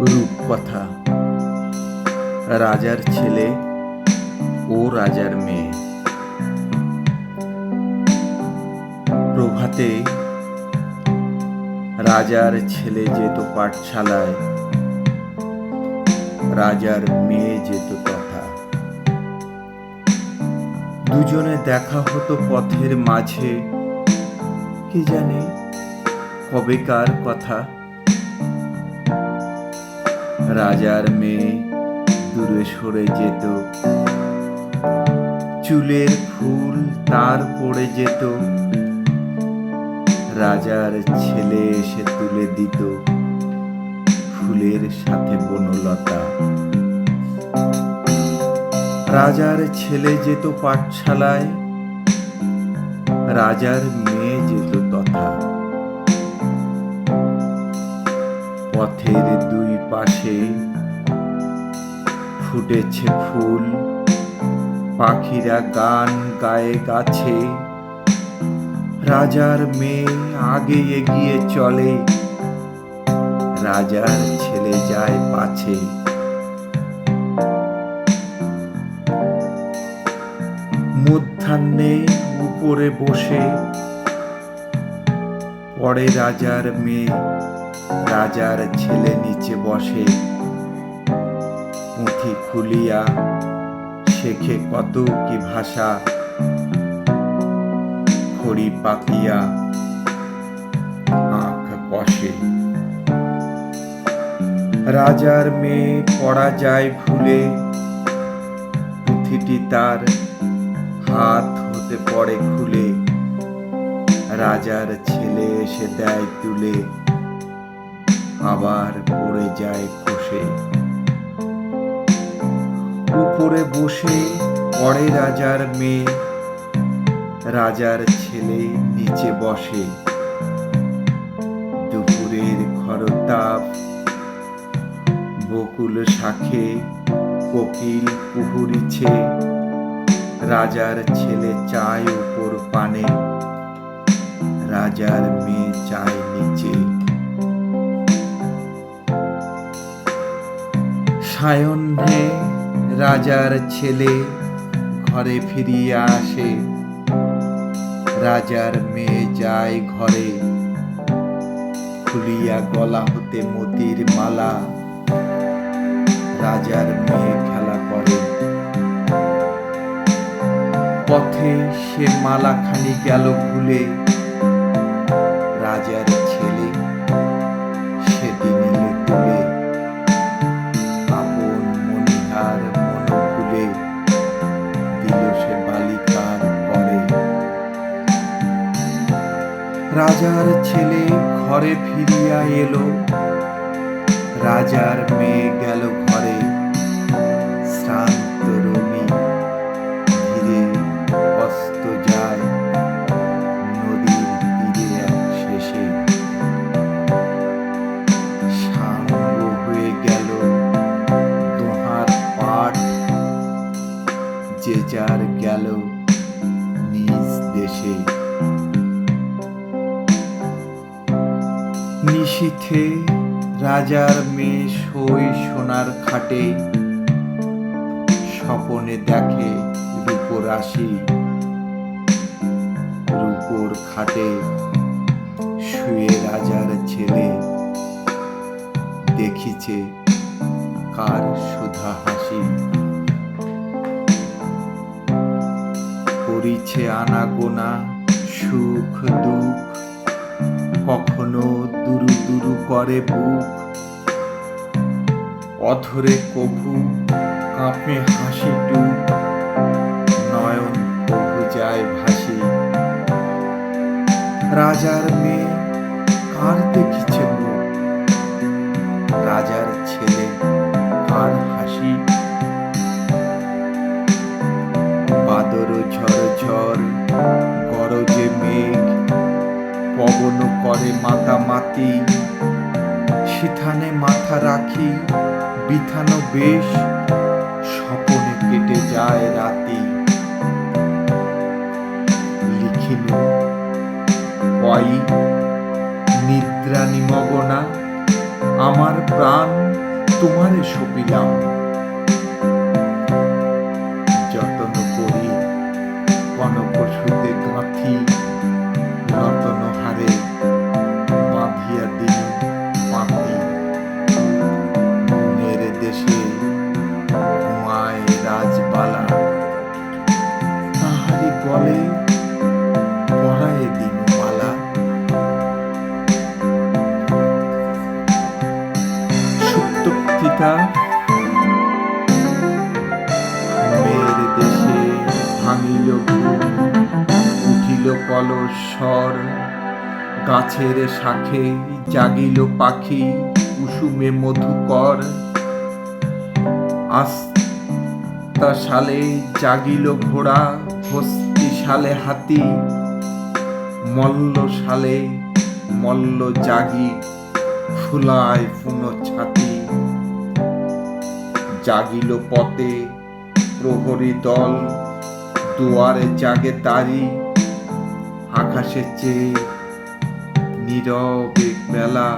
রূপকথা। রাজার ছেলে ও রাজার মেয়ে। প্রভাতে রাজার ছেলে যেত পাঠশালায়, রাজার মেয়ে যেত কথা দুজনে দেখা হতো পথের মাঝে, কি জানে কবেকার কথা। রাজার মেয়ে দূরে সরে যেত। চুলের ফুল তার পড়ে যেত। রাজার ছেলে এসে তুলে দিত ফুলের সাথে বনলতা। রাজার ছেলে যেত পাঠশালায়, রাজার মেয়ে যেত পথের দুই পাশে ফুটেছে ফুল। পাখিরা গান গায়ে গাছে। রাজার মেয়ে আগে এগিয়ে চলে। রাজার ছেলে যায় পাছে। মধ্যাহ্নে উপরে বসে। পরে রাজার মেয়ে। রাজার ছেলে নিচে বসে। পুঁথি খুলিয়া শেখে কত কি ভাষা। খড়ি পাকিয়া আখ কষে। রাজার মেয়ে পড়া যায় ভুলে। পুঁথিটি তার হাত হতে পড়ে খুলে। রাজার ছেলে এসে দেয় তুলে। আবার পড়ে যায় খসে। উপরে বসে পড়ে রাজার মেয়ে। রাজার ছেলে নিচে বসে। দুপুরের খরতাপ। বকুল শাখে কোকিল কুহুরিছে রাজার ছেলে চায় উপর পানে। রাজার মেয়ে চায় নিচে। সায়ন্নে রাজার ছেলে, ঘরে ফিরিয়ে আসে। রাজার মেয়ে যায় ঘরে, খুলিয়া গলা হতে মতির মালা। রাজার মেয়ে খেলা করে। পথে সে মালাখানি গেল ভুলে রাজার ছেলে ঘরে ফিরিয়া এলো। রাজার মেয়ে গেল ঘরে। নিশীথে রাজার মেয়ে সই সোনার খাটে, স্বপনে দেখে রূপরাশি রূপোর খাটে শুয়ে রাজার ছেলে, দেখিছে কার সুধা হাসি। করিছে আনাগোনা সুখ দুঃখ কখনো দুরু দুরু করে বুক। অধরে কভু কাঁপে হাসি টুক। নয়ন কভু যায় ভাসি। রাজার মেয়ে কার দেখিছে রাজার ছেলে কার হাসি। বাদর ঝড় ঝড় পবন করে মাতামাতি। সেখানে মাথা রাখি বিথানো বেশ, স্বপনে কেটে যায় রাতি। লিখিল পয়ই নিদ্রা নিমগনা আমার প্রাণ তোমারে সপিলাম। সুপ্তথিতা ঘুমের দেশে ভাঙিল উঠিল কলস্বর গাছের শাখে জাগিল পাখি, কুসুমে মধুকর। আস্তা সালে জাগিল ঘোড়া হস্তি সালে হাতি। মল্ল সালে মল্ল জাগি, ফুলায় ফুন ছাতি। জাগিল পথে প্রহরী দল দুয়ারে জাগে তারি আকাশের চেয়ে নীরব বেলা